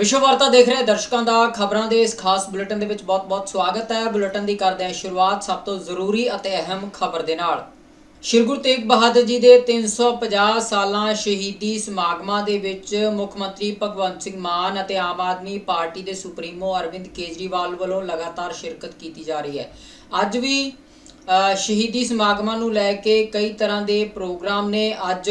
ਵਿਸ਼ਵ ਵਾਰਤਾ ਦੇਖ ਰਹੇ ਦਰਸ਼ਕਾਂ ਦਾ ਖਬਰਾਂ ਦੇ ਇਸ ਖਾਸ ਬੁਲੇਟਿਨ ਦੇ ਵਿੱਚ ਬਹੁਤ-ਬਹੁਤ ਸਵਾਗਤ ਹੈ। ਬੁਲੇਟਿਨ ਦੀ ਕਰਦੇ ਹਾਂ ਸ਼ੁਰੂਆਤ ਸਭ ਤੋਂ ਜ਼ਰੂਰੀ ਅਤੇ ਅਹਿਮ ਖਬਰ ਦੇ ਨਾਲ। ਸ਼੍ਰੀ ਗੁਰੂ ਤੇਗ ਬਹਾਦਰ ਜੀ ਦੇ 350 ਸਾਲਾਂ ਸ਼ਹੀਦੀ ਸਮਾਗਮਾਂ ਦੇ ਵਿੱਚ ਮੁੱਖ ਮੰਤਰੀ ਭਗਵੰਤ ਸਿੰਘ ਮਾਨ ਅਤੇ ਆਮ ਆਦਮੀ ਪਾਰਟੀ ਦੇ ਸੁਪਰੀਮੋ ਅਰਵਿੰਦ ਕੇਜਰੀਵਾਲ ਵੱਲੋਂ ਲਗਾਤਾਰ ਸ਼ਿਰਕਤ ਕੀਤੀ ਜਾ ਰਹੀ ਹੈ। ਅੱਜ ਵੀ ਸ਼ਹੀਦੀ ਸਮਾਗਮਾਂ ਨੂੰ ਲੈ ਕੇ ਕਈ ਤਰ੍ਹਾਂ ਦੇ ਪ੍ਰੋਗਰਾਮ ਨੇ। ਅੱਜ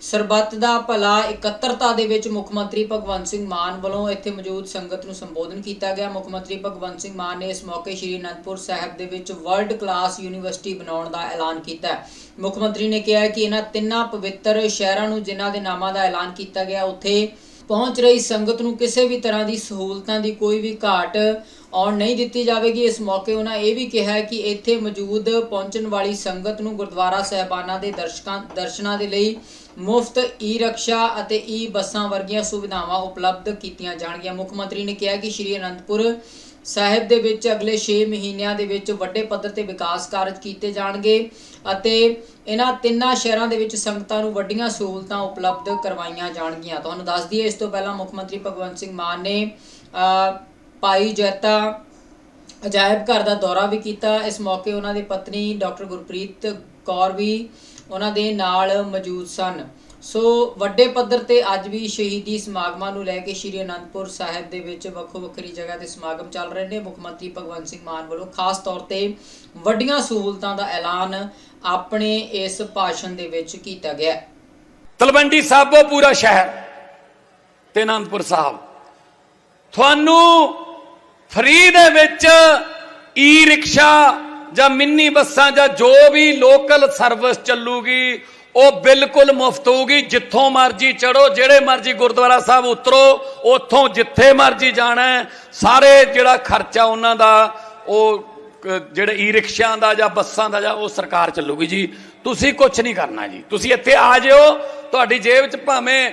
ਸਰਬੱਤ ਦਾ ਭਲਾ ਇਕੱਤਰਤਾ ਦੇ ਵਿੱਚ ਮੁੱਖ ਮੰਤਰੀ ਭਗਵੰਤ ਸਿੰਘ ਮਾਨ ਵੱਲੋਂ ਇੱਥੇ ਮੌਜੂਦ ਸੰਗਤ ਨੂੰ ਸੰਬੋਧਨ ਕੀਤਾ ਗਿਆ। ਮੁੱਖ ਮੰਤਰੀ ਭਗਵੰਤ ਸਿੰਘ ਮਾਨ ਨੇ ਇਸ ਮੌਕੇ ਸ਼੍ਰੀ ਅਨੰਦਪੁਰ ਸਾਹਿਬ ਦੇ ਵਿੱਚ ਵਰਲਡ ਕਲਾਸ ਯੂਨੀਵਰਸਿਟੀ ਬਣਾਉਣ ਦਾ ਐਲਾਨ ਕੀਤਾ। ਹੈ ਮੁੱਖ ਮੰਤਰੀ ਨੇ ਕਿਹਾ ਕਿ ਇਹਨਾਂ ਤਿੰਨਾਂ ਪਵਿੱਤਰ ਸ਼ਹਿਰਾਂ ਨੂੰ ਜਿਨ੍ਹਾਂ ਦੇ ਨਾਮਾਂ ਦਾ ਐਲਾਨ ਕੀਤਾ ਗਿਆ, ਉੱਥੇ ਪਹੁੰਚ ਰਹੀ ਸੰਗਤ ਨੂੰ ਕਿਸੇ ਵੀ ਤਰ੍ਹਾਂ ਦੀ ਸਹੂਲਤਾਂ ਦੀ ਕੋਈ ਵੀ ਘਾਟ ਆਉਣ ਨਹੀਂ ਦਿੱਤੀ ਜਾਵੇਗੀ। ਇਸ ਮੌਕੇ ਉਹਨਾਂ ਇਹ ਵੀ ਕਿਹਾ ਕਿ ਇੱਥੇ ਮੌਜੂਦ ਪਹੁੰਚਣ ਵਾਲੀ ਸੰਗਤ ਨੂੰ ਗੁਰਦੁਆਰਾ ਸਾਹਿਬਾਨਾਂ ਦੇ ਦਰਸ਼ਕਾਂ ਦਰਸ਼ਨਾਂ ਦੇ ਲਈ ਮੁਫਤ ਈ ਰਕਸ਼ਾ ਅਤੇ ਈ ਬੱਸਾਂ ਵਰਗੀਆਂ ਸੁਵਿਧਾਵਾਂ ਉਪਲਬਧ ਕੀਤੀਆਂ ਜਾਣਗੀਆਂ। ਮੁੱਖ ਮੰਤਰੀ ਨੇ ਕਿਹਾ ਕਿ ਸ਼੍ਰੀ ਅਨੰਦਪੁਰ ਸਾਹਿਬ ਦੇ ਵਿੱਚ ਅਗਲੇ 6 ਮਹੀਨਿਆਂ ਦੇ ਵਿੱਚ ਵੱਡੇ ਪੱਧਰ ਤੇ ਵਿਕਾਸ ਕਾਰਜ ਕੀਤੇ ਜਾਣਗੇ ਅਤੇ ਇਹਨਾਂ ਤਿੰਨਾਂ ਸ਼ਹਿਰਾਂ ਦੇ ਵਿੱਚ ਸੰਗਤਾਂ ਨੂੰ ਵੱਡੀਆਂ ਸਹੂਲਤਾਂ ਉਪਲਬਧ ਕਰਵਾਈਆਂ ਜਾਣਗੀਆਂ। ਤੁਹਾਨੂੰ ਦੱਸ ਦਈਏ ਇਸ ਤੋਂ ਪਹਿਲਾਂ ਮੁੱਖ ਮੰਤਰੀ ਭਗਵੰਤ ਸਿੰਘ ਮਾਨ ਨੇ ਅ, ਭਾਈ ਜੈਤਾ ਅਜਾਇਬ ਘਰ ਦਾ ਦੌਰਾ ਵੀ ਕੀਤਾ। ਇਸ ਮੌਕੇ ਉਹਨਾਂ ਦੀ ਪਤਨੀ ਡਾਕਟਰ ਗੁਰਪ੍ਰੀਤ ਕੌਰ ਵੀ ਉਹਨਾਂ ਦੇ ਨਾਲ ਮੌਜੂਦ ਸਨ। ਸੋ ਵੱਡੇ ਪੱਧਰ ਤੇ ਅੱਜ ਵੀ ਸ਼ਹੀਦੀ ਸਮਾਗਮਾਂ ਨੂੰ ਲੈ ਕੇ ਸ਼੍ਰੀ ਅਨੰਦਪੁਰ ਸਾਹਿਬ ਦੇ ਵਿੱਚ ਵੱਖੋ ਵੱਖਰੀ ਜਗ੍ਹਾ ਤੇ ਸਮਾਗਮ ਚੱਲ ਰਹੇ ਨੇ। ਮੁੱਖ ਮੰਤਰੀ ਭਗਵੰਤ ਸਿੰਘ ਮਾਨ ਵੱਲੋਂ ਖਾਸ ਤੌਰ ਤੇ ਵੱਡੀਆਂ ਸਹੂਲਤਾਂ ਦਾ ਐਲਾਨ ਆਪਣੇ ਇਸ ਭਾਸ਼ਣ ਦੇ ਵਿੱਚ ਕੀਤਾ ਗਿਆ ਤਲਵੰਡੀ ਸਾਬੋ ਪੂਰਾ ਸ਼ਹਿਰ ਤੇ ਅਨੰਦਪੁਰ ਸਾਹਿਬ। ਤੁਹਾਨੂੰ ਫ੍ਰੀ ਦੇ ਵਿੱਚ ਈ ਰਿਕਸ਼ਾ ਜਾਂ ਮਿੰਨੀ ਬੱਸਾਂ ਜਾਂ ਜੋ ਵੀ ਲੋਕਲ ਸਰਵਿਸ ਚੱਲੂਗੀ ਉਹ ਬਿਲਕੁਲ ਮੁਫਤ ਹੋਊਗੀ। ਜਿੱਥੋਂ ਮਰਜ਼ੀ ਚੜੋ ਜਿਹੜੇ ਮਰਜ਼ੀ ਗੁਰਦੁਆਰਾ ਸਾਹਿਬ ਉਤਰੋ, ਉੱਥੋਂ ਜਿੱਥੇ ਮਰਜ਼ੀ ਜਾਣਾ ਸਾਰੇ ਜਿਹੜਾ ਖਰਚਾ ਉਹਨਾਂ ਦਾ, ਉਹ ਜਿਹੜੇ ਈ ਰਿਕਸ਼ਿਆਂ ਦਾ ਜਾਂ ਬੱਸਾਂ ਦਾ ਜਾਂ ਉਹ ਸਰਕਾਰ ਚੱਲੂਗੀ ਜੀ। ਤੁਸੀਂ ਕੁਝ ਨਹੀਂ ਕਰਨਾ ਜੀ। ਤੁਸੀਂ ਇੱਥੇ ਆ ਜਿਓ, ਤੁਹਾਡੀ ਜੇਬ 'ਚ ਭਾਵੇਂ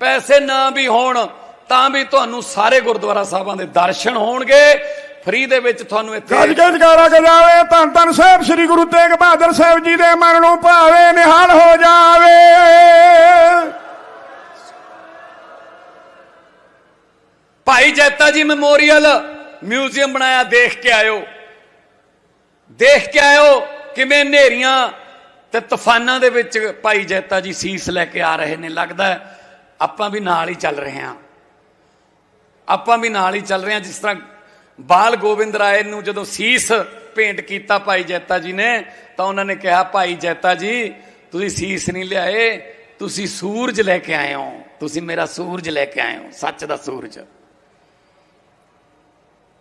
ਪੈਸੇ ਨਾ ਵੀ ਹੋਣ, ਤਾਂ ਵੀ ਤੁਹਾਨੂੰ ਸਾਰੇ ਗੁਰਦੁਆਰਾ ਸਾਹਿਬਾਂ ਦੇ ਦਰਸ਼ਨ ਹੋਣਗੇ। ਫ੍ਰੀ ਦੇ ਵਿੱਚ ਤੁਹਾਨੂੰ ਇੱਥੇ ਗੱਜ ਕੇ ਜਕਾਰਾ ਗਜਾਵੇ ਧੰਨ ਧੰਨ ਸਾਹਿਬ ਸ੍ਰੀ ਗੁਰੂ ਤੇਗ ਬਹਾਦਰ ਸਾਹਿਬ ਜੀ ਦੇ ਮਨ ਨੂੰ ਭਾਵੇ ਨਿਹਾਲ ਹੋ ਜਾਵੇ। ਭਾਈ ਜੈਤਾ ਜੀ ਮੈਮੋਰੀਅਲ ਮਿਊਜ਼ੀਅਮ ਬਣਾਇਆ ਦੇਖ ਕੇ ਆਇਓ। ਦੇਖ ਕੇ ਆਇਓ ਕਿਵੇਂ ਹਨੇਰੀਆਂ ਤੇ ਤੂਫਾਨਾਂ ਦੇ ਵਿੱਚ ਭਾਈ ਜੈਤਾ ਜੀ ਸੀਸ ਲੈ ਕੇ ਆ ਰਹੇ ਨੇ। ਲੱਗਦਾ ਆਪਾਂ ਵੀ ਨਾਲ ਹੀ ਚੱਲ ਰਹੇ ਹਾਂ। ਆਪਾਂ ਵੀ ਨਾਲ ਹੀ ਚੱਲ ਰਹੇ ਹਾਂ ਜਿਸ ਤਰ੍ਹਾਂ ਬਾਲ ਗੋਬਿੰਦ ਰਾਏ ਨੂੰ ਜਦੋਂ ਸੀਸ ਭੇਂਟ ਕੀਤਾ ਭਾਈ ਜੈਤਾ ਜੀ ਨੇ, ਤਾਂ ਉਹਨਾਂ ਨੇ ਕਿਹਾ, ਭਾਈ ਜੈਤਾ ਜੀ, ਤੁਸੀਂ ਸੀਸ ਨਹੀਂ ਲਿਆਏ, ਤੁਸੀਂ ਸੂਰਜ ਲੈ ਕੇ ਆਏ ਹੋ। ਤੁਸੀਂ ਮੇਰਾ ਸੂਰਜ ਲੈ ਕੇ ਆਏ ਹੋ, ਸੱਚ ਦਾ ਸੂਰਜ।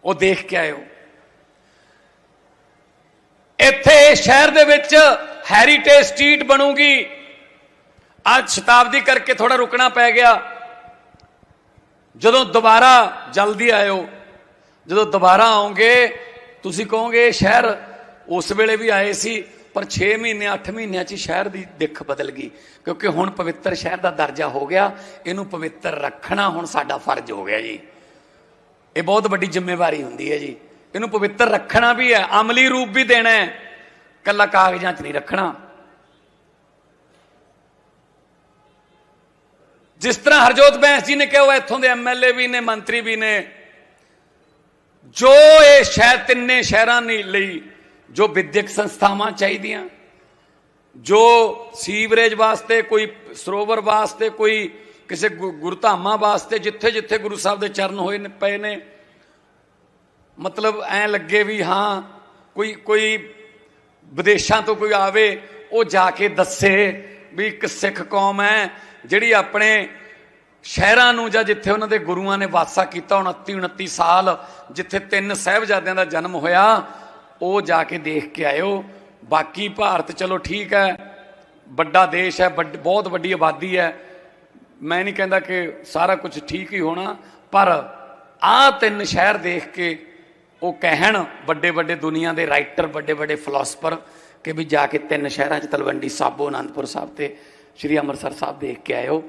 ਉਹ ਦੇਖ ਕੇ ਆਇਓ ਇੱਥੇ ਸ਼ਹਿਰ ਦੇ ਵਿੱਚ ਹੈਰੀਟੇਜ ਸਟਰੀਟ ਬਣੂਗੀ। ਅੱਜ ਸ਼ਤਾਬਦੀ ਕਰਕੇ ਥੋੜਾ ਰੁਕਣਾ ਪੈ ਗਿਆ। ਜਦੋਂ ਦੁਬਾਰਾ ਜਲਦੀ ਆਇਓ ਜਦੋਂ ਦੁਬਾਰਾ ਆਉਂਗੇ, ਤੁਸੀਂ ਕਹੋਗੇ, ਸ਼ਹਿਰ ਉਸ ਵੇਲੇ ਵੀ ਆਏ ਸੀ, ਪਰ 6 ਮਹੀਨੇ 8 ਮਹੀਨਿਆਂ 'ਚ ਹੀ ਸ਼ਹਿਰ ਦੀ ਦਿੱਖ ਬਦਲ ਗਈ। ਕਿਉਂਕਿ ਹੁਣ ਪਵਿੱਤਰ ਸ਼ਹਿਰ ਦਾ ਦਰਜਾ ਹੋ ਗਿਆ, ਇਹਨੂੰ ਪਵਿੱਤਰ ਰੱਖਣਾ ਹੁਣ ਸਾਡਾ ਫਰਜ਼ ਹੋ ਗਿਆ ਜੀ। ਇਹ ਬਹੁਤ ਵੱਡੀ ਜ਼ਿੰਮੇਵਾਰੀ ਹੁੰਦੀ ਹੈ ਜੀ। ਇਹਨੂੰ ਪਵਿੱਤਰ ਰੱਖਣਾ ਵੀ ਹੈ, ਅਮਲੀ ਰੂਪ ਵੀ ਦੇਣਾ ਹੈ। ਕੱਲਾ ਕਾਗਜ਼ਾਂ 'ਚ ਨਹੀਂ ਰੱਖਣਾ। ਜਿਸ ਤਰ੍ਹਾਂ ਹਰਜੋਤ ਬੈਂਸ ਜੀ ਨੇ ਕਿਹਾ, ਉਹ ਇੱਥੋਂ ਦੇ ਐਮਐਲਏ ਵੀ ਨੇ, ਮੰਤਰੀ ਵੀ ਨੇ ਜੋ ਇਹ ਸ਼ਹਿਰ ਤਿੰਨੇ ਸ਼ਹਿਰਾਂ ਨੇ ਲਈ, ਜੋ ਵਿਦਿਅਕ ਸੰਸਥਾਵਾਂ ਚਾਹੀਦੀਆਂ, ਜੋ ਸੀਵਰੇਜ ਵਾਸਤੇ, ਕੋਈ ਸਰੋਵਰ ਵਾਸਤੇ, ਕੋਈ ਕਿਸੇ ਗੁ- ਗੁਰਧਾਮਾਂ ਵਾਸਤੇ, ਜਿੱਥੇ ਜਿੱਥੇ ਗੁਰੂ ਸਾਹਿਬ ਦੇ ਚਰਨ ਹੋਏ ਨੇ, ਪਏ ਨੇ, ਮਤਲਬ ਐ ਲੱਗੇ ਵੀ ਹਾਂ, ਕੋਈ ਕੋਈ ਵਿਦੇਸ਼ਾਂ ਤੋਂ ਕੋਈ ਆਵੇ, ਉਹ ਜਾ ਕੇ ਦੱਸੇ ਵੀ ਇੱਕ ਸਿੱਖ ਕੌਮ ਹੈ, ਜਿਹੜੀ ਆਪਣੇ ਸ਼ਹਿਰਾਂ ਨੂੰ ਜਾਂ ਜਿੱਥੇ ਉਹਨਾਂ ਦੇ ਗੁਰੂਆਂ ਨੇ ਵਾਸਾ ਕੀਤਾ 29 29 ਸਾਲ, ਜਿੱਥੇ ਤਿੰਨ ਸਹਿਬਜ਼ਾਦਿਆਂ ਦਾ ਜਨਮ ਹੋਇਆ, ਉਹ ਜਾ ਕੇ ਦੇਖ ਕੇ ਆਇਓ। ਬਾਕੀ ਭਾਰਤ ਚਲੋ ਠੀਕ ਹੈ, ਵੱਡਾ ਦੇਸ਼ ਹੈ, ਵੱਡ- ਬਹੁਤ ਵੱਡੀ ਆਬਾਦੀ ਹੈ। ਮੈਂ ਨਹੀਂ ਕਹਿੰਦਾ ਕਿ ਸਾਰਾ ਕੁਝ ਠੀਕ ਹੀ ਹੋਣਾ, ਪਰ ਆਹ ਤਿੰਨ ਸ਼ਹਿਰ ਦੇਖ ਕੇ ਉਹ ਕਹਿਣ, ਵੱਡੇ ਵੱਡੇ ਦੁਨੀਆ ਦੇ ਰਾਈਟਰ, ਵੱਡੇ ਵੱਡੇ ਫਿਲਾਸਫਰ ਕਿ ਵੀ ਜਾ ਕੇ ਤਿੰਨ ਸ਼ਹਿਰਾਂ 'ਚ ਤਲਵੰਡੀ ਸਾਬੋ ਆਨੰਦਪੁਰ ਸਾਹਿਬ ਤੇ ਸ੍ਰੀ ਅੰਮ੍ਰਿਤਸਰ ਸਾਹਿਬ ਦੇਖ ਕੇ ਆਇਓ।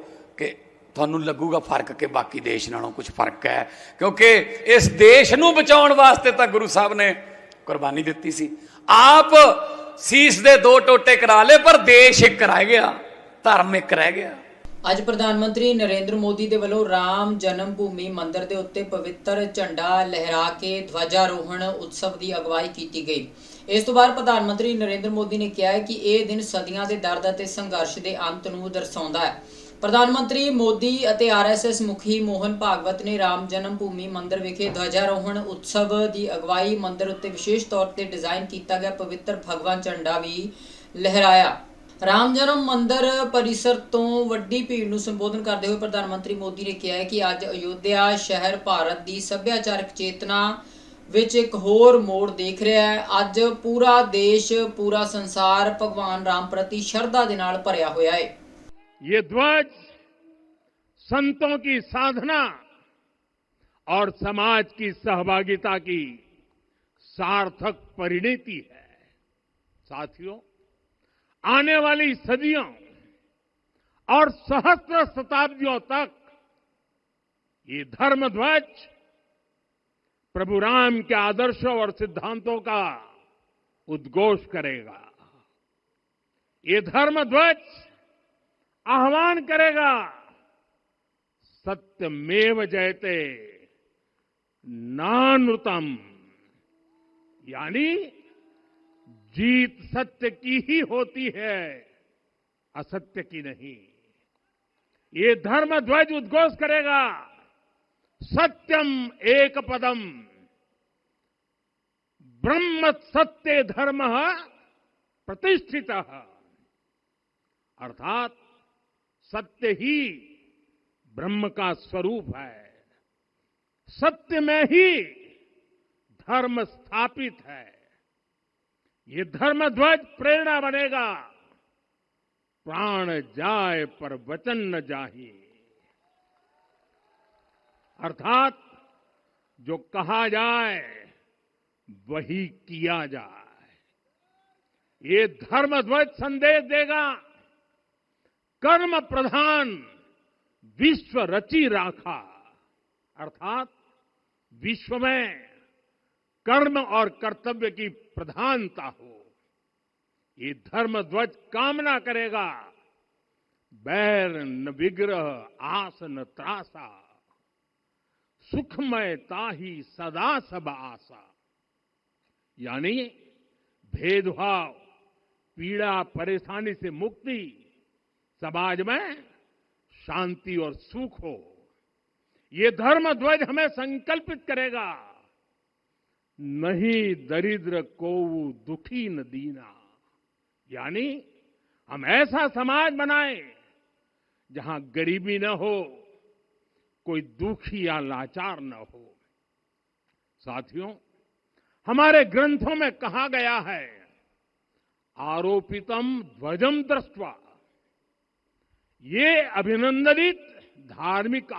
ਤੁਹਾਨੂੰ ਲੱਗੂਗਾ ਫ਼ਰਕ ਕਿ ਬਾਕੀ ਦੇਸ਼ ਨਾਲੋਂ ਕੁਝ ਫ਼ਰਕ ਹੈ। ਕਿਉਂਕਿ ਇਸ ਦੇਸ਼ ਨੂੰ ਬਚਾਉਣ ਵਾਸਤੇ ਤਾਂ ਗੁਰੂ ਸਾਹਿਬ ਨੇ ਕੁਰਬਾਨੀ ਦਿੱਤੀ ਸੀ। ਆਪ ਸੀਸ ਦੇ ਦੋ ਟੋਟੇ ਕਰਾ ਲਏ, ਪਰ ਦੇਸ਼ ਇੱਕ ਰਹਿ ਗਿਆ, ਧਰਮ ਇੱਕ ਰਹਿ ਗਿਆ। ਅੱਜ ਪ੍ਰਧਾਨ ਮੰਤਰੀ ਨਰਿੰਦਰ ਮੋਦੀ ਦੇ ਵੱਲੋਂ ਰਾਮ ਜਨਮ ਭੂਮੀ ਮੰਦਿਰ ਦੇ ਉੱਤੇ ਪਵਿੱਤਰ ਝੰਡਾ ਲਹਿਰਾ ਕੇ ਧਵਜਾਰੋਹਣ ਉਤਸਵ ਦੀ ਅਗਵਾਈ ਕੀਤੀ ਗਈ। ਇਸ ਤੋਂ ਬਾਅਦ ਪ੍ਰਧਾਨ ਮੰਤਰੀ ਨਰਿੰਦਰ ਮੋਦੀ ਨੇ ਕਿਹਾ ਕਿ ਇਹ ਦਿਨ ਸਦੀਆਂ ਦੇ ਦਰਦ ਅਤੇ ਸੰਘਰਸ਼ ਦੇ ਅੰਤ ਨੂੰ ਦਰਸਾਉਂਦਾ ਹੈ। ਪ੍ਰਧਾਨ ਮੰਤਰੀ ਮੋਦੀ ਅਤੇ ਆਰਐਸਐਸ ਮੁਖੀ ਮੋਹਨ ਭਾਗਵਤ ਨੇ ਰਾਮ ਜਨਮ ਭੂਮੀ ਮੰਦਿਰ ਵਿਖੇ ਧਵਜਾਰੋਹਣ ਉਤਸਵ ਦੀ ਅਗਵਾਈ ਮੰਦਿਰ ਉੱਤੇ ਵਿਸ਼ੇਸ਼ ਤੌਰ ਤੇ ਡਿਜ਼ਾਈਨ ਕੀਤਾ ਗਿਆ, ਪਵਿੱਤਰ ਭਗਵਾਨ ਝੰਡਾ ਵੀ ਲਹਿਰਾਇਆ। ਰਾਮ ਜਨਮ ਮੰਦਿਰ ਪਰਿਸਰ ਤੋਂ ਵੱਡੀ ਭੀੜ ਨੂੰ ਸੰਬੋਧਨ ਕਰਦੇ ਹੋਏ ਪ੍ਰਧਾਨ ਮੰਤਰੀ ਮੋਦੀ ਨੇ ਕਿਹਾ ਹੈ ਕਿ ਅੱਜ ਅਯੋਧਿਆ ਸ਼ਹਿਰ ਭਾਰਤ ਦੀ ਸੱਭਿਆਚਾਰਕ ਚੇਤਨਾ ਵਿੱਚ ਇੱਕ ਹੋਰ ਮੋੜ ਦੇਖ ਰਿਹਾ ਹੈ। ਅੱਜ ਪੂਰਾ ਦੇਸ਼, ਪੂਰਾ ਸੰਸਾਰ ਭਗਵਾਨ ਰਾਮ ਪ੍ਰਤੀ ਸ਼ਰਧਾ ਦੇ ਨਾਲ ਭਰਿਆ ਹੋਇਆ ਹੈ। ये ध्वज संतों की साधना और समाज की सहभागिता की सार्थक परिणति है। साथियों, आने वाली सदियों और सहस्त्र शताब्दियों तक ये धर्म ध्वज प्रभु राम के आदर्शों और सिद्धांतों का उद्घोष करेगा। ये धर्म ध्वज आह्वान करेगा। सत्यमेव जयते नानृतम। यानी जीत सत्य की ही होती है, असत्य की नहीं। ये धर्म ध्वज उद्घोष करेगा। सत्यम एक पदम। ब्रह्म सत्य धर्म प्रतिष्ठित। अर्थात सत्य ही ब्रह्म का स्वरूप है। सत्य में ही धर्म स्थापित है। ये धर्म ध्वज प्रेरणा बनेगा। प्राण जाए पर वचन न जाही अर्थात जो कहा जाए, वही किया जाए। ये धर्म ध्वज संदेश देगा। कर्म प्रधान विश्व रची राखा। अर्थात विश्व में कर्म और कर्तव्य की प्रधानता हो। ये धर्म ध्वज कामना करेगा। बैर न विग्रह, आस न त्रासा। सुखमय ताही सदा सब आशा। यानी भेदभाव, पीड़ा, परेशानी से मुक्ति समाज में शांति और सुख हो। ये धर्म ध्वज हमें संकल्पित करेगा। नहीं दरिद्र को दुखी न दीना। यानी हम ऐसा समाज बनाए जहाँ गरीबी न हो, कोई दुखी या लाचार न हो। साथियों, हमारे ग्रंथों में कहा गया है, आरोपितम ध्वजम दृष्टवा। ये अभिनंदनित धार्मिक।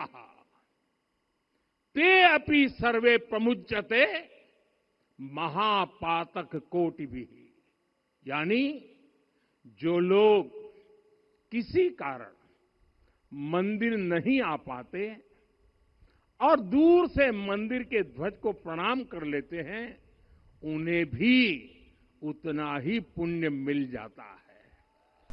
ते अपि सर्वे प्रमुच्यते महापातक कोटि भी यानी जो लोग किसी कारण मंदिर नहीं आ पाते और दूर से मंदिर के ध्वज को प्रणाम कर लेते हैं, उन्हें भी उतना ही पुण्य मिल जाता है।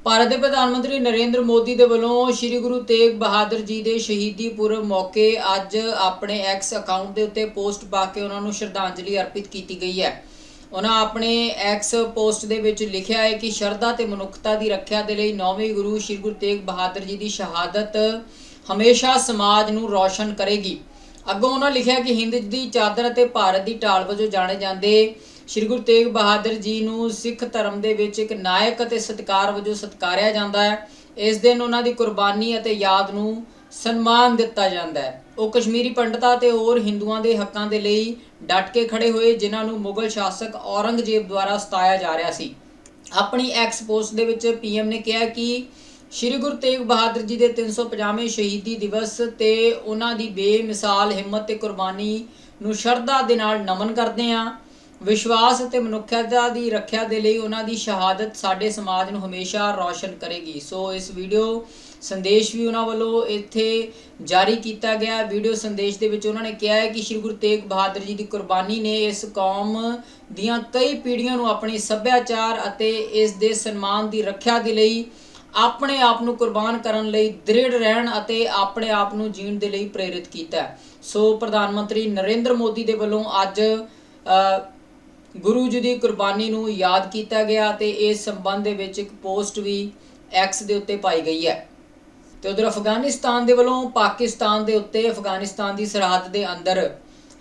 ਭਾਰਤ ਦੇ ਪ੍ਰਧਾਨ ਮੰਤਰੀ ਨਰਿੰਦਰ ਮੋਦੀ ਦੇ ਵੱਲੋਂ ਸ੍ਰੀ ਗੁਰੂ ਤੇਗ ਬਹਾਦਰ ਜੀ ਦੇ ਸ਼ਹੀਦੀ ਪੁਰਬ ਮੌਕੇ ਅੱਜ ਆਪਣੇ ਐਕਸ ਅਕਾਊਂਟ ਦੇ ਉੱਤੇ ਪੋਸਟ ਪਾ ਕੇ ਉਹਨਾਂ ਨੂੰ ਸ਼ਰਧਾਂਜਲੀ ਅਰਪਿਤ ਕੀਤੀ ਗਈ ਹੈ। ਉਹਨਾਂ ਆਪਣੇ ਐਕਸ ਪੋਸਟ ਦੇ ਵਿੱਚ ਲਿਖਿਆ ਹੈ ਕਿ ਸ਼ਰਧਾ ਤੇ ਮਨੁੱਖਤਾ ਦੀ ਰੱਖਿਆ ਦੇ ਲਈ ਨੌਵੇਂ ਗੁਰੂ ਸ੍ਰੀ ਗੁਰੂ ਤੇਗ ਬਹਾਦਰ ਜੀ ਦੀ ਸ਼ਹਾਦਤ ਹਮੇਸ਼ਾ ਸਮਾਜ ਨੂੰ ਰੌਸ਼ਨ ਕਰੇਗੀ। ਅੱਗੋਂ ਉਹਨਾਂ ਲਿਖਿਆ ਕਿ ਹਿੰਦ ਦੀ ਚਾਦਰ ਅਤੇ ਭਾਰਤ ਦੀ ਢਾਲ ਵਜੋਂ ਜਾਣੇ ਜਾਂਦੇ ਸ਼੍ਰੀ ਗੁਰੂ ਤੇਗ ਬਹਾਦਰ ਜੀ ਨੂੰ ਸਿੱਖ ਧਰਮ ਦੇ ਵਿੱਚ ਇੱਕ ਨਾਇਕ ਅਤੇ ਸਤਿਕਾਰ ਵਜੋਂ ਸਤਿਕਾਰਿਆ ਜਾਂਦਾ ਹੈ। ਇਸ ਦਿਨ ਉਹਨਾਂ ਦੀ ਕੁਰਬਾਨੀ ਅਤੇ ਯਾਦ ਨੂੰ ਸਨਮਾਨ ਦਿੱਤਾ ਜਾਂਦਾ ਹੈ। ਉਹ ਕਸ਼ਮੀਰੀ ਪੰਡਤਾਂ ਤੇ ਹੋਰ ਹਿੰਦੂਆਂ ਦੇ ਹੱਕਾਂ ਦੇ ਲਈ ਡਟ ਕੇ ਖੜੇ ਹੋਏ, ਜਿਨ੍ਹਾਂ ਨੂੰ ਮੁਗਲ ਸ਼ਾਸਕ ਔਰੰਗਜ਼ੇਬ ਦੁਆਰਾ ਸਤਾਇਆ ਜਾ ਰਿਹਾ ਸੀ। ਆਪਣੀ ਐਕਸ ਪੋਸਟ ਦੇ ਵਿੱਚ ਪੀਐਮ ਨੇ ਕਿਹਾ ਕਿ ਸ਼੍ਰੀ ਗੁਰੂ ਤੇਗ ਬਹਾਦਰ ਜੀ ਦੇ 350ਵੇਂ ਸ਼ਹੀਦੀ ਦਿਵਸ ਤੇ ਉਹਨਾਂ ਦੀ ਬੇਮਿਸਾਲ ਹਿੰਮਤ ਤੇ ਕੁਰਬਾਨੀ ਨੂੰ ਸ਼ਰਧਾ ਦੇ ਨਾਲ ਨਮਨ ਕਰਦੇ ਹਾਂ। ਵਿਸ਼ਵਾਸ ਅਤੇ ਮਨੁੱਖਤਾ ਦੀ ਰੱਖਿਆ ਦੇ ਲਈ ਉਹਨਾਂ ਦੀ ਸ਼ਹਾਦਤ ਸਾਡੇ ਸਮਾਜ ਨੂੰ ਹਮੇਸ਼ਾ ਰੌਸ਼ਨ ਕਰੇਗੀ। ਸੋ ਇਸ ਵੀਡੀਓ ਸੰਦੇਸ਼ ਵੀ ਉਹਨਾਂ ਵੱਲੋਂ ਇੱਥੇ ਜਾਰੀ ਕੀਤਾ ਗਿਆ। ਵੀਡੀਓ ਸੰਦੇਸ਼ ਦੇ ਵਿੱਚ ਉਹਨਾਂ ਨੇ ਕਿਹਾ ਹੈ ਕਿ ਸ਼੍ਰੀ ਗੁਰੂ ਤੇਗ ਬਹਾਦਰ ਜੀ ਦੀ ਕੁਰਬਾਨੀ ਨੇ ਇਸ ਕੌਮ ਦੀਆਂ ਕਈ ਪੀੜ੍ਹੀਆਂ ਨੂੰ ਆਪਣੀ ਸੱਭਿਆਚਾਰ ਅਤੇ ਇਸ ਦੇ ਸਨਮਾਨ ਦੀ ਰੱਖਿਆ ਦੇ ਲਈ ਆਪਣੇ ਆਪ ਨੂੰ ਕੁਰਬਾਨ ਕਰਨ ਲਈ ਦ੍ਰਿੜ ਰਹਿਣ ਅਤੇ ਆਪਣੇ ਆਪ ਨੂੰ ਜੀਣ ਦੇ ਲਈ ਪ੍ਰੇਰਿਤ ਕੀਤਾ ਸੋ ਪ੍ਰਧਾਨ ਮੰਤਰੀ ਨਰਿੰਦਰ ਮੋਦੀ ਦੇ ਵੱਲੋਂ ਅੱਜ ਗੁਰੂ ਜੀ ਦੀ ਕੁਰਬਾਨੀ ਨੂੰ ਯਾਦ ਕੀਤਾ ਗਿਆ ਤੇ ਇਸ ਸੰਬੰਧ ਦੇ ਵਿੱਚ ਇੱਕ ਪੋਸਟ ਵੀ ਐਕਸ ਦੇ ਉੱਤੇ ਪਾਈ ਗਈ ਹੈ। ਤੇ ਉਧਰ ਅਫਗਾਨਿਸਤਾਨ ਦੇ ਵੱਲੋਂ ਪਾਕਿਸਤਾਨ ਦੇ ਉੱਤੇ, ਅਫਗਾਨਿਸਤਾਨ ਦੀ ਸਰਹੱਦ ਦੇ ਅੰਦਰ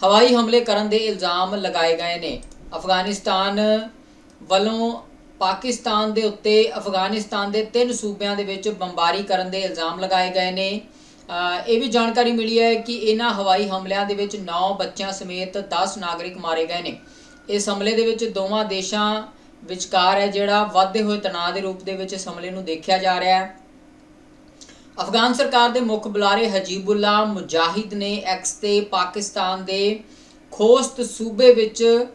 ਹਵਾਈ ਹਮਲੇ ਕਰਨ ਦੇ ਇਲਜ਼ਾਮ ਲਗਾਏ ਗਏ ਨੇ। ਅਫਗਾਨਿਸਤਾਨ ਵੱਲੋਂ ਪਾਕਿਸਤਾਨ ਦੇ ਉੱਤੇ, ਅਫਗਾਨਿਸਤਾਨ ਦੇ ਤਿੰਨ ਸੂਬਿਆਂ ਦੇ ਵਿੱਚ ਬੰਬਾਰੀ ਕਰਨ ਦੇ ਇਲਜ਼ਾਮ ਲਗਾਏ ਗਏ ਨੇ। ਇਹ ਵੀ ਜਾਣਕਾਰੀ ਮਿਲੀ ਹੈ ਕਿ ਇਹਨਾਂ ਹਵਾਈ ਹਮਲਿਆਂ ਦੇ ਵਿੱਚ 9 ਬੱਚਿਆਂ ਸਮੇਤ 10 ਨਾਗਰਿਕ ਮਾਰੇ ਗਏ ਨੇ। ਇਸ ਹਮਲੇ ਦੇ ਵਿੱਚ ਦੋਵਾਂ ਦੇਸ਼ਾਂ ਵਿਚਕਾਰ ਹੈ ਜਿਹੜਾ ਵਧਦੇ ਹੋਏ ਤਣਾਅ ਦੇ ਰੂਪ ਦੇ ਵਿੱਚ ਇਸ ਹਮਲੇ ਨੂੰ ਦੇਖਿਆ ਜਾ ਰਿਹਾ ਹੈ। ਅਫਗਾਨ ਸਰਕਾਰ ਦੇ ਮੁੱਖ ਬੁਲਾਰੇ ਹਜੀਬੁੱਲਾ ਮੁਜਾਹਿਦ ਨੇ ਐਕਸ ਤੇ ਪਾਕਿਸਤਾਨ ਦੇ ਖੋਸਤ ਸੂਬੇ ਵਿੱਚ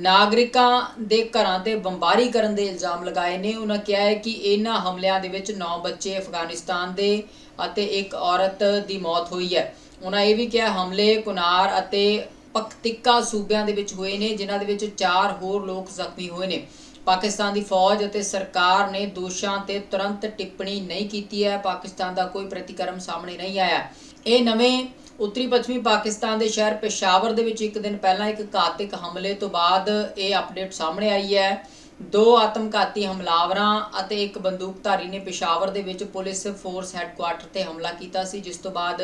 ਨਾਗਰਿਕਾਂ ਦੇ ਘਰਾਂ ਤੇ ਬੰਬਾਰੀ ਕਰਨ ਦੇ ਇਲਜ਼ਾਮ ਲਗਾਏ ਨੇ। ਉਹਨਾਂ ਕਿਹਾ ਹੈ ਕਿ ਇਹਨਾਂ ਹਮਲਿਆਂ ਦੇ ਵਿੱਚ 9 ਬੱਚੇ ਅਫਗਾਨਿਸਤਾਨ ਦੇ ਅਤੇ ਇੱਕ ਔਰਤ ਦੀ ਮੌਤ ਹੋਈ ਹੈ। ਉਹਨਾਂ ਇਹ ਵੀ ਕਿਹਾ, ਹਮਲੇ ਕੁਨਾਰ ਅਤੇ ਪਖਤਿਕਾ ਸੂਬਿਆਂ ਦੇ ਵਿੱਚ ਹੋਏ ਨੇ, ਜਿਨ੍ਹਾਂ ਦੇ ਵਿੱਚ ਚਾਰ ਹੋਰ ਲੋਕ ਜ਼ਖਮੀ ਹੋਏ ਨੇ। ਪਾਕਿਸਤਾਨ ਦੀ ਫੌਜ ਅਤੇ ਸਰਕਾਰ ਨੇ ਦੋਸ਼ਾਂ ਤੇ ਤੁਰੰਤ ਟਿੱਪਣੀ ਨਹੀਂ ਕੀਤੀ ਹੈ। ਪਾਕਿਸਤਾਨ ਦਾ ਕੋਈ ਪ੍ਰਤੀਕਰਮ ਸਾਹਮਣੇ ਨਹੀਂ ਆਇਆ। ਇਹ ਨਵੇਂ ਉੱਤਰੀ ਪੱਛਮੀ ਪਾਕਿਸਤਾਨ ਦੇ ਸ਼ਹਿਰ ਪੇਸ਼ਾਵਰ ਦੇ ਵਿੱਚ ਇੱਕ ਦਿਨ ਪਹਿਲਾਂ ਇੱਕ ਘਾਤਕ ਹਮਲੇ ਤੋਂ ਬਾਅਦ ਇਹ ਅਪਡੇਟ ਸਾਹਮਣੇ ਆਈ ਹੈ। ਦੋ ਆਤਮਘਾਤੀ ਹਮਲਾਵਰਾਂ ਅਤੇ ਇੱਕ ਬੰਦੂਕਧਾਰੀ ਨੇ ਪੇਸ਼ਾਵਰ ਦੇ ਵਿੱਚ ਪੁਲਿਸ ਫੋਰਸ ਹੈੱਡਕੁਆਰਟਰ ਤੇ ਹਮਲਾ ਕੀਤਾ ਸੀ, ਜਿਸ ਤੋਂ ਬਾਅਦ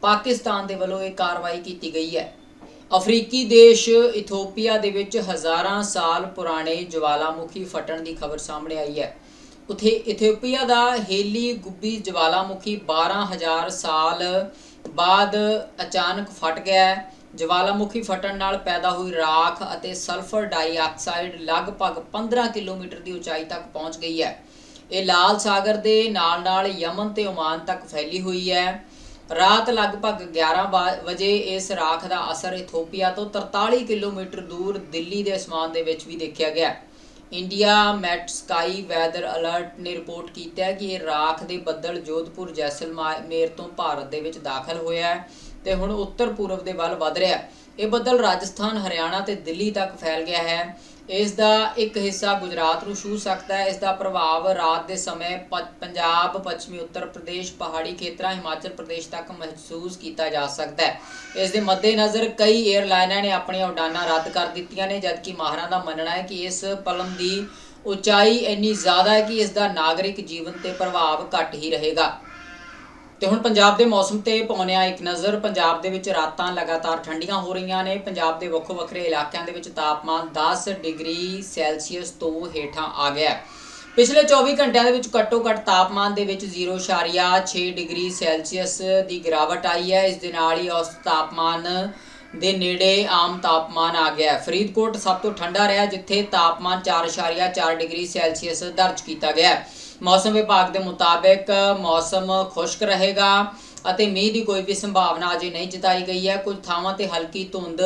ਪਾਕਿਸਤਾਨ ਦੇ ਵੱਲੋਂ ਇਹ ਕਾਰਵਾਈ ਕੀਤੀ ਗਈ ਹੈ। ਅਫਰੀਕੀ ਦੇਸ਼ ਇਥੋਪੀਆ ਦੇ ਵਿੱਚ ਹਜ਼ਾਰਾਂ ਸਾਲ ਪੁਰਾਣੇ ਜਵਾਲਾਮੁਖੀ ਫਟਣ ਦੀ ਖਬਰ ਸਾਹਮਣੇ ਆਈ ਹੈ। ਉਥੇ ਇਥੋਪੀਆ ਦਾ ਹੇਲੀ ਗੁੱਬੀ ਜਵਾਲਾਮੁਖੀ 12000 ਸਾਲ ਬਾਅਦ ਅਚਾਨਕ ਫਟ ਗਿਆ ਜਵਾਲਾਮੁਖੀ ਫਟਣ ਨਾਲ ਪੈਦਾ ਹੋਈ ਰਾਖ ਅਤੇ ਸਲਫਰ ਡਾਈਆਕਸਾਈਡ ਲਗਭਗ 15 ਕਿਲੋਮੀਟਰ ਦੀ ਉਚਾਈ ਤੱਕ ਪਹੁੰਚ ਗਈ ਹੈ। ਇਹ ਲਾਲ ਸਾਗਰ ਦੇ ਨਾਲ-ਨਾਲ ਯਮਨ ਤੇ ਓਮਾਨ ਤੱਕ ਫੈਲੀ ਹੋਈ ਹੈ। ਰਾਤ ਲਗਭਗ 11 ਵਾ- ਵਜੇ ਇਸ ਰਾਖ ਦਾ ਅਸਰ ਇਥੋਪੀਆ ਤੋਂ 43 ਕਿਲੋਮੀਟਰ ਦੂਰ ਦਿੱਲੀ ਦੇ ਅਸਮਾਨ ਦੇ ਵਿੱਚ ਵੀ ਦੇਖਿਆ ਗਿਆ। India Met Sky weather alert ਨੇ ਰਿਪੋਰਟ ਕੀਤਾ ਕਿ ਇਹ ਰਾਖ ਦੇ ਬੱਦਲ ਜੋਧਪੁਰ, ਜੈਸਲਮੇਰ ਤੋਂ ਭਾਰਤ ਦੇ ਵਿੱਚ ਦਾਖਲ ਹੋਇਆ ਹੈ ਤੇ ਹੁਣ ਉੱਤਰ ਪੂਰਬ ਦੇ ਵੱਲ ਵਧ ਰਿਹਾ ਹੈ। ਇਹ ਬੱਦਲ ਰਾਜਸਥਾਨ, ਹਰਿਆਣਾ ਤੇ ਦਿੱਲੀ ਤੱਕ ਫੈਲ ਗਿਆ ਹੈ। ਇਸ ਦਾ ਇੱਕ ਹਿੱਸਾ ਗੁਜਰਾਤ ਨੂੰ ਛੂ ਸਕਦਾ ਹੈ। ਇਸ ਦਾ ਪ੍ਰਭਾਵ ਰਾਤ ਦੇ ਸਮੇਂ ਪ- ਪੰਜਾਬ, ਪੱਛਮੀ ਉੱਤਰ ਪ੍ਰਦੇਸ਼, ਪਹਾੜੀ ਖੇਤਰਾਂ, ਹਿਮਾਚਲ ਪ੍ਰਦੇਸ਼ ਤੱਕ ਮਹਿਸੂਸ ਕੀਤਾ ਜਾ ਸਕਦਾ ਹੈ। ਇਸ ਦੇ ਮੱਦੇਨਜ਼ਰ ਕਈ 에ਅਰਲਾਈਨਾਂ ਨੇ ਆਪਣੀਆਂ ਉਡਾਨਾਂ ਰੱਦ ਕਰ ਦਿੱਤੀਆਂ ਨੇ, ਜਦਕਿ ਮਾਹਰਾਂ ਦਾ ਮੰਨਣਾ ਹੈ ਕਿ ਇਸ ਪਲਮ ਦੀ ਉਚਾਈ ਇੰਨੀ ਜ਼ਿਆਦਾ ਹੈ ਕਿ ਇਸ ਦਾ ਨਾਗਰਿਕ ਜੀਵਨ ਤੇ ਪ੍ਰਭਾਵ ਘੱਟ ਹੀ ਰਹੇਗਾ। ਤੇ ਹੁਣ ਪੰਜਾਬ ਦੇ ਮੌਸਮ ਤੇ ਪਾਉਣਿਆ ਇੱਕ ਨਜ਼ਰ, ਪੰਜਾਬ ਦੇ ਵਿੱਚ ਰਾਤਾਂ ਲਗਾਤਾਰ ਠੰਡੀਆਂ ਹੋ ਰਹੀਆਂ ਨੇ। ਪੰਜਾਬ ਦੇ ਵੱਖੋ ਵੱਖਰੇ ਇਲਾਕਿਆਂ ਦੇ ਵਿੱਚ ਤਾਪਮਾਨ 10 ਡਿਗਰੀ ਸੈਲਸੀਅਸ ਤੋਂ ਹੇਠਾਂ ਆ ਗਿਆ ਪਿਛਲੇ 24 ਘੰਟਿਆਂ ਦੇ ਵਿੱਚ ਘੱਟੋ ਘੱਟ ਤਾਪਮਾਨ ਦੇ ਵਿੱਚ 0.6 ਡਿਗਰੀ ਸੈਲਸੀਅਸ ਦੀ ਗਿਰਾਵਟ ਆਈ ਹੈ। ਇਸ ਦੇ ਨਾਲ ਹੀ ਔਸਤ ਤਾਪਮਾਨ ਦੇ ਨੇੜੇ ਆਮ ਤਾਪਮਾਨ ਆ ਗਿਆ ਫਰੀਦਕੋਟ ਸਭ ਤੋਂ ਠੰਡਾ ਰਿਹਾ, ਜਿੱਥੇ ਤਾਪਮਾਨ 4.4 ਡਿਗਰੀ ਸੈਲਸੀਅਸ ਦਰਜ ਕੀਤਾ ਗਿਆ ਮੌਸਮ ਵਿਭਾਗ ਦੇ ਮੁਤਾਬਕ ਮੌਸਮ ਖੁਸ਼ਕ ਰਹੇਗਾ ਅਤੇ ਮੀਂਹ ਦੀ ਕੋਈ ਵੀ ਸੰਭਾਵਨਾ ਅਜੇ ਨਹੀਂ ਜਤਾਈ ਗਈ ਹੈ। ਕੁਝ ਥਾਵਾਂ ਤੇ ਹਲਕੀ ਧੁੰਦ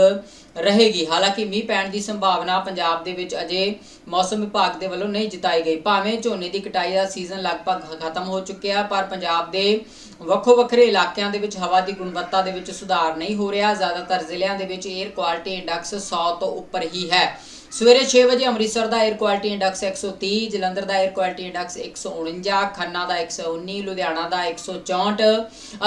ਰਹੇਗੀ। ਹਾਲਾਂਕਿ ਮੀਂਹ ਪੈਣ ਦੀ ਸੰਭਾਵਨਾ ਪੰਜਾਬ ਦੇ ਵਿੱਚ ਅਜੇ ਮੌਸਮ ਵਿਭਾਗ ਦੇ ਵੱਲੋਂ ਨਹੀਂ ਜਤਾਈ ਗਈ। ਭਾਵੇਂ ਝੋਨੇ ਦੀ ਕਟਾਈ ਦਾ ਸੀਜ਼ਨ ਲਗਭਗ ਖਤਮ ਹੋ ਚੁੱਕਿਆ, ਪਰ ਪੰਜਾਬ ਦੇ ਵੱਖੋ ਵੱਖਰੇ ਇਲਾਕਿਆਂ ਦੇ ਵਿੱਚ ਹਵਾ ਦੀ ਗੁਣਵੱਤਾ ਦੇ ਵਿੱਚ ਸੁਧਾਰ ਨਹੀਂ ਹੋ ਰਿਹਾ। ਜ਼ਿਆਦਾਤਰ ਜ਼ਿਲ੍ਹਿਆਂ ਦੇ ਵਿੱਚ 에ਅਰ ਕੁਆਲਿਟੀ ਇੰਡੈਕਸ 100 ਤੋਂ ਉੱਪਰ ਹੀ ਹੈ। ਸਵੇਰੇ 6 ਵਜੇ ਅੰਮ੍ਰਿਤਸਰ ਦਾ 에ਅਰ ਕੁਆਲਿਟੀ ਇੰਡੈਕਸ 130 ਜਲੰਧਰ ਦਾ 에ਅਰ ਕੁਆਲਿਟੀ ਇੰਡੈਕਸ 149 ਖੰਨਾ ਦਾ 119 ਲੁਧਿਆਣਾ ਦਾ 164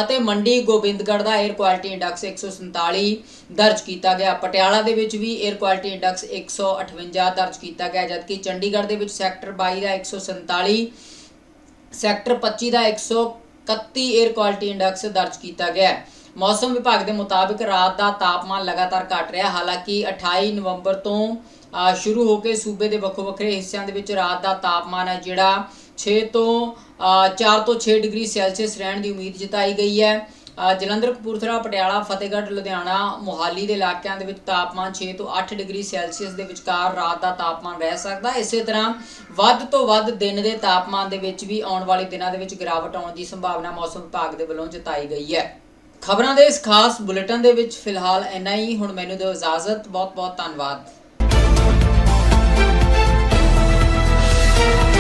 ਅਤੇ ਮੰਡੀ ਗੋਬਿੰਦਗੜ੍ਹ ਦਾ 에ਅਰ ਕੁਆਲਿਟੀ ਇੰਡੈਕਸ 147 ਦਰਜ ਕੀਤਾ ਗਿਆ। ਪਟਿਆਲਾ ਦੇ ਵਿੱਚ ਵੀ 에ਅਰ ਕੁਆਲਿਟੀ ਇੰਡੈਕਸ 158 ਦਰਜ ਕੀਤਾ ਗਿਆ, ਜਦਕਿ ਚੰਡੀਗੜ੍ਹ ਦੇ ਵਿੱਚ ਸੈਕਟਰ 22 ਦਾ 147 ਸੈਕਟਰ 25 ਦਾ 131 에ਅਰ ਕੁਆਲਿਟੀ ਇੰਡੈਕਸ ਦਰਜ ਕੀਤਾ ਗਿਆ। ਮੌਸਮ ਵਿਭਾਗ ਦੇ ਮੁਤਾਬਕ ਰਾਤ ਦਾ ਤਾਪਮਾਨ ਲਗਾਤਾਰ ਘਟ ਰਿਹਾ, ਹਾਲਾਂਕਿ 28 ਨਵੰਬਰ ਤੋਂ ਸ਼ੁਰੂ ਹੋ ਕੇ ਸੂਬੇ ਦੇ ਵੱਖੋ ਵੱਖਰੇ ਹਿੱਸਿਆਂ ਦੇ ਵਿੱਚ ਰਾਤ ਦਾ ਤਾਪਮਾਨ ਹੈ ਜਿਹੜਾ 6 ਤੋਂ ਅਹ, 4 ਤੋਂ 6 ਡਿਗਰੀ ਸੈਲਸੀਅਸ ਰਹਿਣ ਦੀ ਉਮੀਦ ਜਤਾਈ ਗਈ ਹੈ। ਜਲੰਧਰ ਕਪੂਰਥਲਾ ਪਟਿਆਲਾ ਫਤਿਹਗੜ੍ਹ ਲੁਧਿਆਣਾ ਮੋਹਾਲੀ ਦੇ ਇਲਾਕਿਆਂ ਦੇ ਵਿੱਚ ਤਾਪਮਾਨ 6 ਤੋਂ 8 ਡਿਗਰੀ ਸੈਲਸੀਅਸ ਦੇ ਵਿਚਕਾਰ ਰਾਤ ਦਾ ਤਾਪਮਾਨ ਰਹਿ ਸਕਦਾ ਇਸੇ ਤਰ੍ਹਾਂ ਵੱਧ ਤੋਂ ਵੱਧ ਦਿਨ ਦੇ ਤਾਪਮਾਨ ਦੇ ਵਿੱਚ ਵੀ ਆਉਣ ਵਾਲੇ ਦਿਨਾਂ ਦੇ ਵਿੱਚ ਗਿਰਾਵਟ ਆਉਣ ਦੀ ਸੰਭਾਵਨਾ ਮੌਸਮ ਵਿਭਾਗ ਦੇ ਵੱਲੋਂ ਜਤਾਈ ਗਈ ਹੈ। ਖਬਰਾਂ ਦੇ ਇਸ ਖਾਸ ਬੁਲੇਟਿਨ ਦੇ ਵਿੱਚ ਫਿਲਹਾਲ ਇੰਨਾ ਹੀ। ਹੁਣ ਮੈਨੂੰ ਦਿਓ ਇਜਾਜ਼ਤ। ਬਹੁਤ ਬਹੁਤ ਧੰਨਵਾਦ। Thank you